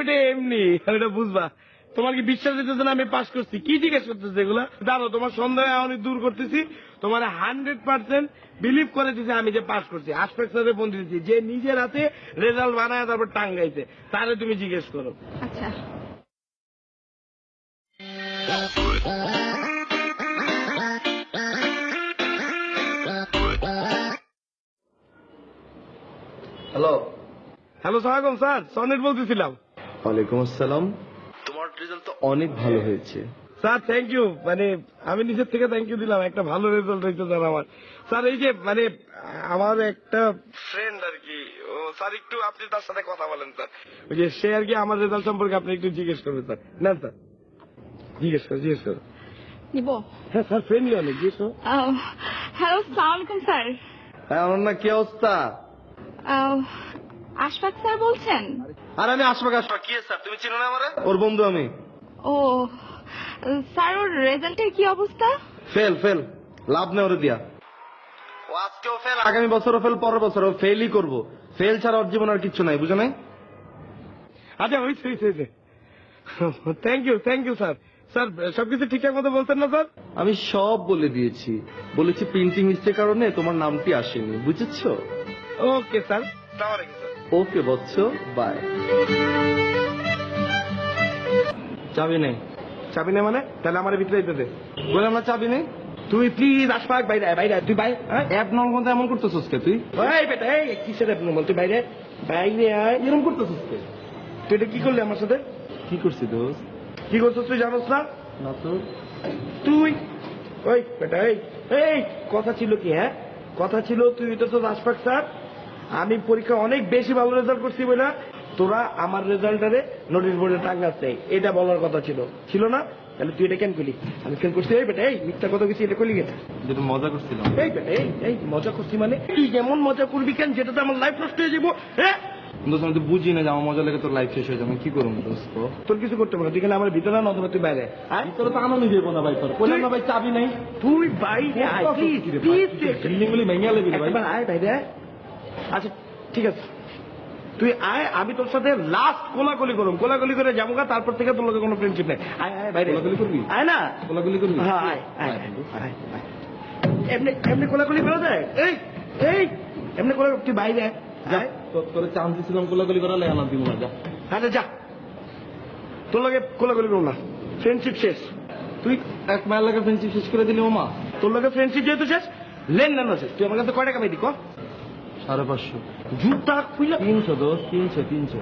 ওটা এমনি ওটা বুঝবা। তোমার কি বিশ্বাস হইতেছে না আমি পাস করছি? কি জিজ্ঞেস করতেছে এগুলা? জানো তোমার সন্দেহ আমি দূর করতেছি। তোমার হান্ড্রেড পার্সেন্ট বিলিভ করে দিছে আমি যে পাস করছি। আশপাশে ফোন দিয়েছি যে নিজের হাতে রেজাল্ট বানায় তারপর টাঙ্গাইছে তাহলে তুমি জিজ্ঞেস করো। আচ্ছা। হ্যালো হ্যালো সালাম স্যার। সনির বলতেছিলাম। ওয়ালাইকুম আসসালাম। তোমার রেজাল্ট তো অনেক ভালো হয়েছে। স্যার থ্যাংক ইউ মানে আমি নিজের থেকে থ্যাংক ইউ দিলাম। একটা ভালো রেজাল্ট হয়েছে স্যার আমার। স্যার এই যে মানে আমার একটা ফ্রেন্ড আর কি ও স্যার একটু আপনি তার সাথে কথা বলেন স্যার। ওই যে সে আর কি আমার রেজাল্ট সম্পর্কে আপনি একটু জিজ্ঞেস করবেন স্যার। নেন স্যার। জিজ্ঞেস করো জিজ্ঞেস করো। নিব? হ্যাঁ স্যার ফ্রেন্ডলি অনেক জিজ্ঞেস করো। হ্যালো সালাম আলাইকুম স্যার। হ্যাঁ অনন্যা কি অবস্থা? আশফাক স্যার বলছেন? আর আমি আশফাক আশফাক। কি স্যার? তুমি চিনো না আমারে? ওর বন্ধু আমি। ও স্যার ওর রেজাল্টের কি অবস্থা? Fail fail. লাভ নেই ওরে দিয়া। ও আজকেও ফেল। আগামী বছরও ফেল পরের বছরও ফেলই করব। ফেল ছাড়া ওর জীবন আর কিচ্ছু নাই বুঝো নাই? আচ্ছা হয়েছে হয়েছে হয়েছে thank you thank you sir sir সবকিছু ঠিকঠাক মতো বলতেন না স্যার আমি সব বলে দিয়েছি। বলেছি প্রিন্টিং মিস্টের কারণে তোমার নামটি আসেনি বুঝেছ? ওকে স্যার সালামালাইকুম স্যার ওকে বৎস বাই চাবি নেই। চাবি না মানে? তাহলে আমার ভিতরে যেতে দে। বললাম না চাবি নেই। তুই প্লিজ আশফাক বাইরে আয়, বাইরে তুই বাই হ্যাঁ? অ্যাপ করতে এমন করতেছিস কে তুই? এই বেটা এই কিসের আপনি বল তুই বাইরে বাইরে আয়। এরকম করতেছিস কে? তুই এটা কি করলি আমার সাথে? কি করছিস দোস্ত? কি করছিস তুই জানোস না? না তো। তুই ওই বেটা এই এই কথা ছিল কি হ্যাঁ? কথা ছিল তুই তো তো আশফাক স্যার। আমি পরীক্ষা অনেক বেশি ভালো রেজাল্ট করছি বলে তোরা আমার রেজাল্টারে নোটিশ বোর্ডে টাঙ্গাচ্ছে এটা বলার কথা ছিল। ছিল না? তাহলে তুই এটা কেন করলি? আমি কেন করছি? এই বেটা এই মিথ্যা কথা কিছু এটা করলি কেন? যেটা মজা করছিলাম। এই বেটা এই এই মজা করছি মানে তুই যেমন মজা করবি কেন যেটাতে আমার লাইফ নষ্ট হয়ে যাব হ্যাঁ? দোস্ত আমি তো বুঝি না যে আমার মজা লেগে তোর লাইফ শেষ হয়ে যাবে। কি করব দোস্ত? তোর কিছু করতে পারো তুই আমার ভিতরে না অথবা তুই বাইরে তোর তো আনন্দ দিব না ভাই তোর। বললাম না ভাই চাবি নেই। তুই বাইরে আয়। প্লিজ প্লিজ বিল্ডিং গুলি ভেঙে ভাই। আয় বাইরে আচ্ছা ঠিক আছে। তুই আয় আমি তোর সাথে লাস্ট কোলাকুলি করুম। কোলাকুলি করে যাব গা, তারপর থেকে তোর কোনো ফ্রেন্ডশিপ নেই। আয় আয় বাইরে। কোলাকুলি করবি? আয় না। কোলাগুলি করবি? হ্যাঁ আয় আয়। এমনি এমনি কোলাকুলি করা যায়? এই এই এমনি কোলা তুই বাইরে আয়। যা। তোর- চান্স দিছিলাম কোলাগুলি করা লেগে না দিব না যা আরে যা। তোর লগে কোলাকুলি করুম না। ফ্রেন্ডশিপ শেষ। তুই এক মায়ের লাগে ফ্রেন্ডশিপ শেষ করে দিলি মামা। তোর লগে ফ্রেন্ডশিপ যেহেতু শেষ লেনদেন শেষ। তুই আমার কাছে কয় টাকা পাইতি ক? সাড়ে পাঁচশো। জুতা খুইলা তিনশো দোষ তিনশো তিনশো।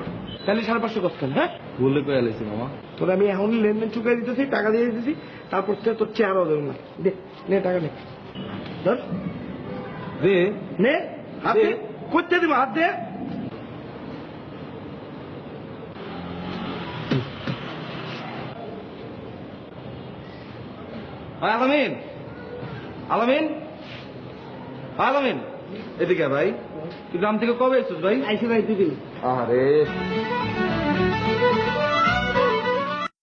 তাহলে সাড়ে পাঁচশো কষ্ট হ্যাঁ? বলে কয়ে আলাইছি মামা। তোর আমি এখন লেনদেন চুকাই দিতেছি টাকা দিয়ে দিতেছি তারপর থেকে তোর চেয়ারও দেবো না। দে নে টাকা নে। ধর। দে। নে হাত দে। করতে দিব হাত দে। আলামিন। আলামিন। আলামিন। এদিকে ভাই। তুই গ্রাম থেকে কবে এসছিস ভাই? আইসি ভাই দুদিন। আরে